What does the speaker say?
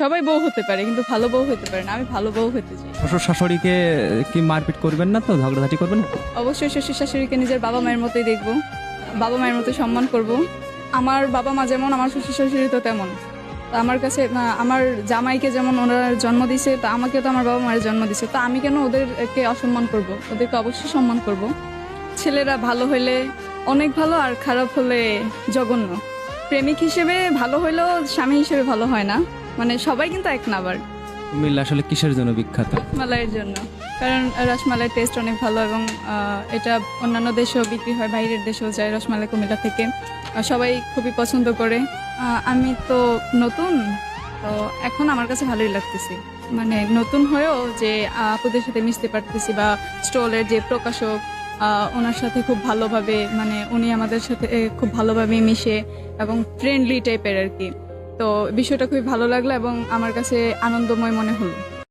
সবাই বউ হতে পারে কিন্তু ভালো বউ হতে পারে না আমি ভালো বউ হতে চাই। শ্বশুর শাশুড়িকে কি মারপিট করবেন না তো ঝগড়াঝাটি করবেন না? অবশ্যই শ্বশুর শাশুড়িকে নিজের বাবা মায়ের মতোই দেখব বাবা মায়ের মতো সম্মান করব। আমার বাবা মা যেমন আমার শ্বশুর শাশুড়ি তো তেমন। তো আমার কাছে আহ, আমার জামাইকে যেমন ওনারা জন্ম দিছে তা আমাকে তো আমার বাবা মায়ের জন্ম দিছে তো আমি কেন ওদেরকে অসম্মান করব? ওদেরকে অবশ্যই সম্মান করব। ছেলেরা ভালো হইলে অনেক ভালো আর খারাপ হলে জঘন্য। প্রেমিক হিসেবে ভালো হইলেও স্বামী হিসেবে ভালো হয় না। মানে সবাই কিন্তু এক না আবার কুমিল্লা আসলে কিসের জন্য বিখ্যাত? রসমালাইয়ের জন্য। কারণ রসমালাইয়ের টেস্ট অনেক ভালো এবং আহ, এটা অন্যান্য দেশেও বিক্রি হয় বাইরের দেশেও যায় রসমালাই কুমিল্লা থেকে। সবাই খুবই পছন্দ করে। আহ, আমি তো নতুন তো এখন আমার কাছে ভালোই লাগতেছে। মানে নতুন হয়েও যে আহ, আপুদের সাথে মিশতে পারতেছি বা স্টলের যে প্রকাশক আহ, ওনার সাথে খুব ভালোভাবে মানে উনি আমাদের সাথে এ, খুব ভালোভাবে মিশে এবং ফ্রেন্ডলি টাইপের আর কি। তো বিষয়টা খুবই ভালো লাগল এবং আমার কাছে আনন্দময় মনে হলো।